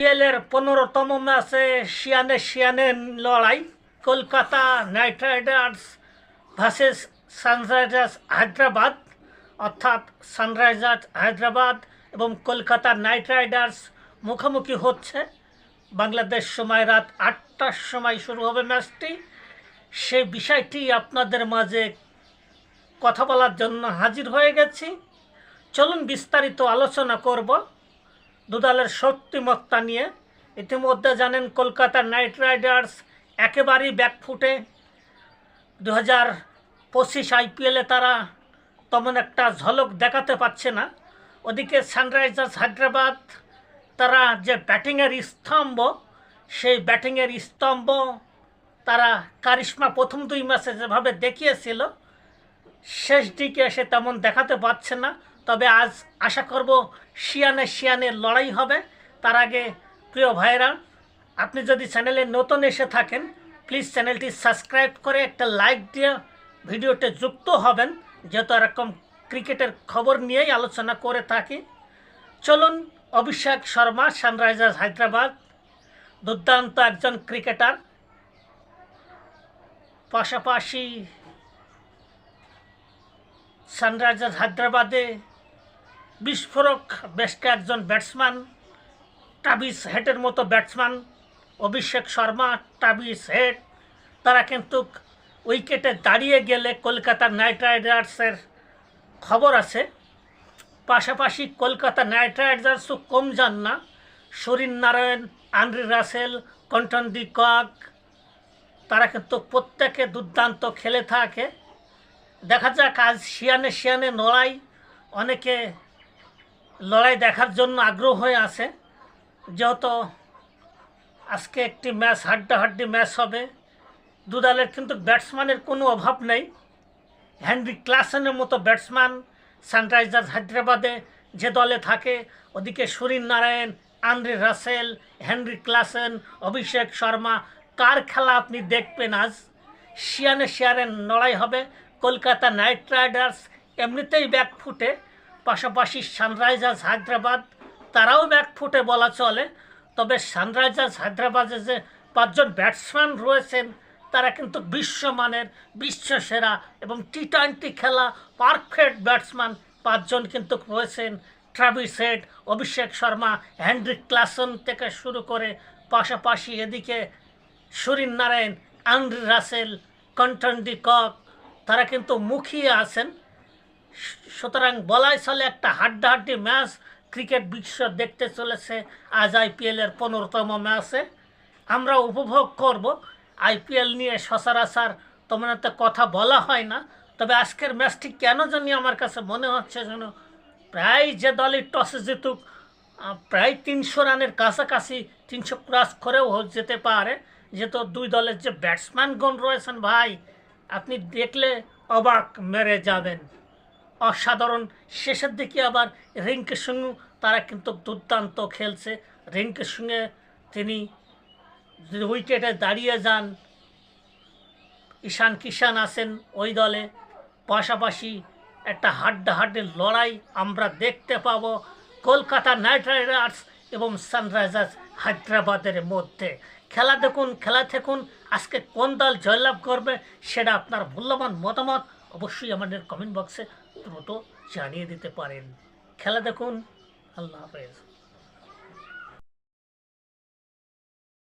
আইপিএলের পনেরোতম ম্যাচে শিয়ানে শিয়ানে লড়াই, Kolkata Knight Riders versus Sunrisers Hyderabad, অর্থাৎ সানরাইজার্স হায়দ্রাবাদ এবং কলকাতা নাইট রাইডার্স মুখোমুখি হচ্ছে। বাংলাদেশ সময় রাত আটটার সময় শুরু হবে ম্যাচটি। সে বিষয়টি আপনাদের মাঝে কথা বলার জন্য হাজির হয়ে গেছি। চলুন বিস্তারিত আলোচনা করব। দুদলের শক্তিমত্তা নিয়ে। ইতিমধ্যে জানেন কলকাতা নাইট রাইডার্স একেবারেই ব্যাকফুটে। দু হাজার পঁচিশ আইপিএলে তারা তেমন একটা ঝলক দেখাতে পারছে না। ওদিকে সানরাইজার্স হায়দ্রাবাদ, তারা যে ব্যাটিংয়ের স্তম্ভ, সেই ব্যাটিংয়ের স্তম্ভ তারা কারিশ্মা প্রথম দুই ম্যাচে যেভাবে দেখিয়েছিল, শেষ দিকে এসে তেমন দেখাতে পারছে না। তবে আজ আশা করব শিয়ানে শিয়ানে লড়াই হবে। তার আগে প্রিয় ভাইরা আপনি যদি চ্যানেলে নতুন এসে থাকেন, প্লিজ চ্যানেলটি সাবস্ক্রাইব করে একটা লাইক দিয়ে ভিডিওতে যুক্ত হবেন, যেহেতু এরকম ক্রিকেটের খবর নিয়েই আলোচনা করে থাকি। চলুন, অভিষেক শর্মা, সানরাইজার্স হায়দ্রাবাদ, দুর্দান্ত একজন ক্রিকেটার। পাশাপাশি সানরাইজার্স হায়দ্রাবাদে বিস্ফোরক বেস্ট একজন ব্যাটসম্যান, টাবিস হেটের মতো batsman, Abhishek Sharma, Travis Head. তারা কিন্তু উইকেটে দাঁড়িয়ে গেলে কলকাতা নাইট রাইডার্সের খবর আছে। পাশাপাশি কলকাতা নাইট রাইডার্সও কম যান না। সুরিন Narine, Andre Russell, Quinton de Kock তারা কিন্তু প্রত্যেকে দুর্দান্ত খেলে থাকে। দেখা যাক, আজ শিয়ানে শিয়ানে লড়াই অনেকে লড়াই দেখার জন্য আগ্রহ হয়ে আছে। যেহেতু আজকে একটি ম্যাচ, হাড্ডাহাড্ডি ম্যাচ হবে। দু দলের কিন্তু ব্যাটসম্যানের কোনো অভাব নেই। হেনরি ক্লাসেনের মতো ব্যাটসম্যান, সানরাইজার্স হায়দ্রাবাদে যে দলে থাকে, ওদিকে সুরিন Narine, Andre Russell Heinrich Klaasen, Abhishek Sharma, কার খেলা আপনি দেখবেন আজ? শিয়ানে শিয়ারে লড়াই হবে। কলকাতা নাইট রাইডার্স এমনিতেই ব্যাকফুটে পাশাপাশি সানরাইজার্স হায়দ্রাবাদ, তারাও ব্যাকফুটে বলা চলে। তবে সানরাইজার্স হায়দ্রাবাদে যে পাঁচজন ব্যাটসম্যান রয়েছেন, তারা কিন্তু বিশ্বমানের, বিশ্বসেরা এবং টি টোয়েন্টি খেলা পারফেক্ট ব্যাটসম্যান পাঁচজন কিন্তু রয়েছেন। Travis Head, Abhishek Sharma, Heinrich Klaasen থেকে শুরু করে পাশাপাশি এদিকে সুরিন Narine Andre Russell, Quinton de Kock, তারা কিন্তু মুখিয়ে আছেন। সুতরাং বলাই চলে একটা হাড্ডাহাড্ডি ম্যাচ ক্রিকেট বিশ্ব দেখতে চলেছে। আজ আইপিএলের পনেরোতম ম্যাচে। আমরা উপভোগ করব। আইপিএল নিয়ে সচরাচর তেমন একটা কথা বলা হয় না। তবে আজকের ম্যাচটি কেন জানি আমার কাছে মনে হচ্ছে যেন প্রায় যে দলই টসে জিতুক প্রায় তিনশো রানের কাছাকাছি, তিনশো ক্রস করেও যেতে পারে। যেহেতু দুই দলের যে ব্যাটসম্যানগণ রয়েছেন, ভাই, আপনি দেখলে অবাক মেরে যাবেন। অসাধারণ। শেষের দিকে আবার রিঙ্কের সঙ্গে তারা কিন্তু দুর্দান্ত খেলছে। রিঙ্কের সঙ্গে তিনি উইকেটে দাঁড়িয়ে যান, ঈশান কিষান আছেন ওই দলে। পাশাপাশি একটা হাড্ডা হাড্ডাহাড্ডির লড়াই আমরা দেখতে পাবো কলকাতা নাইট রাইডার্স এবং সানরাইজার্স হায়দ্রাবাদের মধ্যে। খেলা দেখুন, খেলা থাকুন, আজকে কোন দল জয়লাভ করবে সেটা আপনার মূল্যবান মতামত অবশ্যই আমাদের কমেন্ট বক্সে দ্রুত জানিয়ে দিতে পারেন। খেলা দেখুন। আল্লাহ হাফেজ।